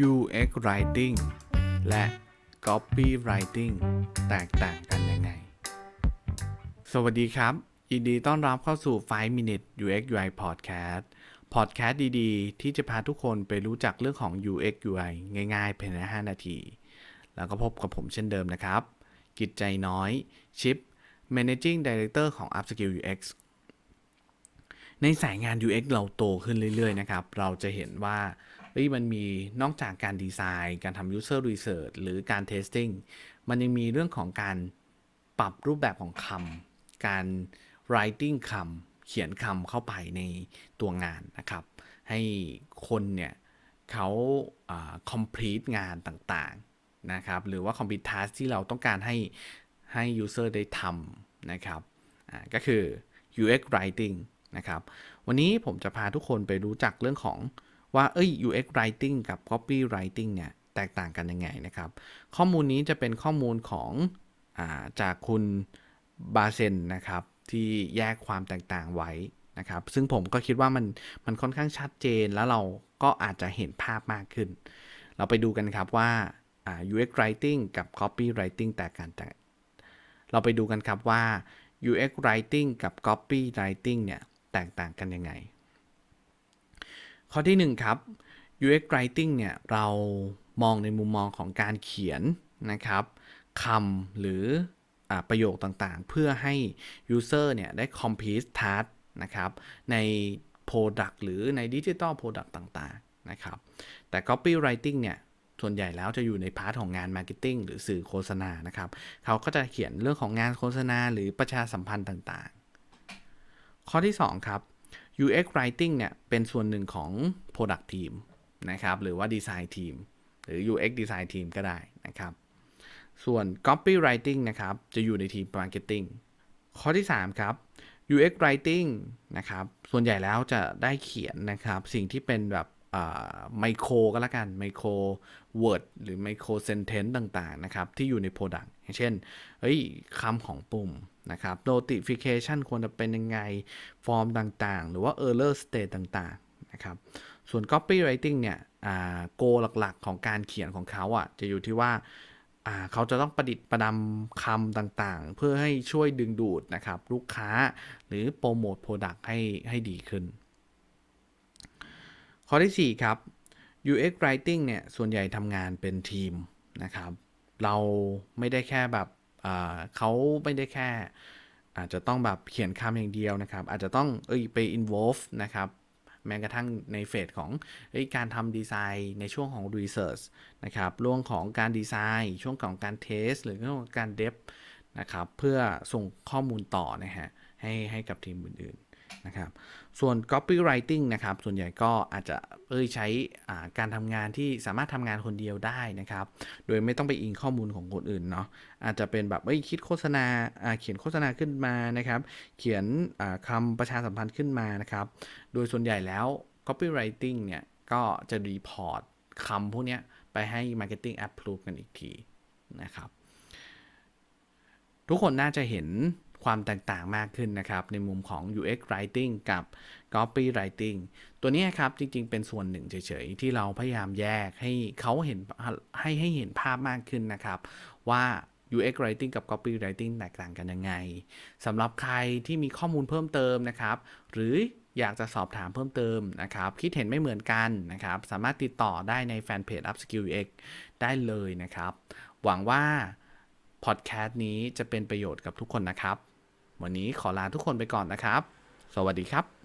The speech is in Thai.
UX Writing และ Copywriting แตกต่างกันยังไง สวัสดีครับ ยินดีต้อนรับเข้าสู่ 5 Minute UX UI Podcast Podcast ดีๆ ที่จะพาทุกคนไปรู้จักเรื่องของ UX UI ง่ายๆภายใน 5 นาที แล้วก็พบกับผมเช่นเดิมนะครับ กิจใจน้อย ชิป Managing Director ของ Upskill UX ในสายงาน UX เราโตขึ้นเรื่อยๆ นะครับ เราจะเห็นว่า เฮ้ยมันมีนอกจากการดีไซน์ การทำ user research หรือการ testing มันยังมีเรื่องของการปรับรูปแบบของคำการ writing คำเขียนคำเข้าไปในตัวงานนะครับ ให้คนเนี่ยเขาอ่า complete งานต่างๆนะครับ หรือว่า complete task ที่เราต้องการให้ให้ user ได้ทำนะครับอ่าก็คือ UX writing นะครับ วันนี้ผมจะพาทุกคนไปรู้จักเรื่องของ ว่าเอ้ย UX writing กับ copy writing เนี่ย แตกต่างกันยังไงนะครับ ข้อมูลนี้จะเป็นข้อมูลของอาจากคุณบาเซนนะครับ ที่แยกความแตกต่างไว้นะครับ ซึ่งผมก็คิดว่ามันมันค่อนข้างชัดเจนแล้วเราก็อาจจะเห็นภาพมากขึ้น เราไปดูกันครับว่าา UX writing กับ copy writing แตกกันแต่เราไปดูกันครับว่า UX writing กับ copy writing เนี่ย แตกต่างกันยังไง ข้อที่ 1 ครับ UX writing เนี่ย เรามองในมุมมองของการเขียนนะครับคำหรืออประโยคต่างๆ เพื่อให้ user เนี่ย ได้ complete task นะครับ ใน product หรือใน digital product ต่างๆ นะครับ แต่ copywriting เนี่ย ส่วนใหญ่แล้วจะอยู่ในพาร์ทของงาน marketing หรือสื่อโฆษณานะครับ เขาก็จะเขียนเรื่องของงานโฆษณาหรือประชาสัมพันธ์ต่างๆ ข้อที่ 2 ครับ UX writing เนี่ยเป็นส่วนหนึ่งของ product team นะครับหรือว่า design team หรือ UX design team ก็ได้นะครับ ส่วน copywriting นะครับจะอยู่ในทีม marketing ข้อที่ 3 ครับ UX writing นะครับส่วนใหญ่แล้วจะได้เขียนนะครับสิ่งที่เป็นแบบ ไมโครก็แล้วกันไมโคร word หรือไมโคร sentence ต่างๆนะครับที่อยู่ใน product อย่างเช่นเฮ้ยคำของปุ่มนะครับ notification ควรจะเป็นยังไง ฟอร์มต่างๆ หรือว่า error state ต่างๆนะครับส่วน copywriting เนี่ยโกหลักๆของการเขียนของเขาอะจะอยู่ที่ว่าเขาจะต้องประดิษฐ์ประดำคำต่างๆ เพื่อให้ช่วยดึงดูดนะครับลูกค้าหรือโปรโมทโปรดักต์ให้ให้ดีขึ้น ข้อที่ 4 ครับ UX writing เนี่ย ส่วนใหญ่ทำงานเป็นทีมนะครับ เราไม่ได้แค่แบบเขาไม่ได้แค่ อาจจะต้องแบบเขียนคำอย่างเดียวนะครับ อาจจะต้องเอ้ยไป involve นะครับ แม้กระทั่งในเฟสของการทำดีไซน์ในช่วงของ Research นะครับเรื่องของการดีไซน์ ช่วงของการเทส หรือเรื่องของการเดฟนะครับ เพื่อส่งข้อมูลต่อนะฮะให้ให้กับทีมอื่นๆ นะครับ ส่วน copywriting นะครับ ส่วนใหญ่ก็อาจจะเอ้ยใช้การทำงานที่สามารถทำงานคนเดียวได้นะครับ โดยไม่ต้องไปอิงข้อมูลของคนอื่นเนาะ อาจจะเป็นแบบเอ้ยคิดโฆษณาเขียนโฆษณาขึ้นมานะครับ เขียนคำประชาสัมพันธ์ขึ้นมานะครับ โดยส่วนใหญ่แล้ว copywriting เนี่ยก็จะรีพอร์ตคำพวกนี้ไปให้ marketing approve กันอีกทีนะครับ ทุกคนน่าจะเห็น ความแตกต่างมากขึ้นนะครับ ในมุมของ UX writing กับ copy writing ตัวนี้ครับจริงๆ เป็นส่วนหนึ่งเฉยๆ ที่เราพยายามแยกให้เขาเห็นให้ให้เห็นภาพมากขึ้นนะครับ ว่า UX writing กับ copy writing แตกต่างกันยังไงสำหรับใครที่มีข้อมูลเพิ่มเติมนะครับ หรืออยากจะสอบถามเพิ่มเติมนะครับ คิดเห็นไม่เหมือนกันนะครับ สามารถติดต่อได้ในแฟนเพจ Upskill UX ได้เลยนะครับ หวังว่าพอดแคสต์นี้จะเป็นประโยชน์กับทุกคนนะครับ วันนี้ขอลาทุกคนไปก่อนนะครับ สวัสดีครับ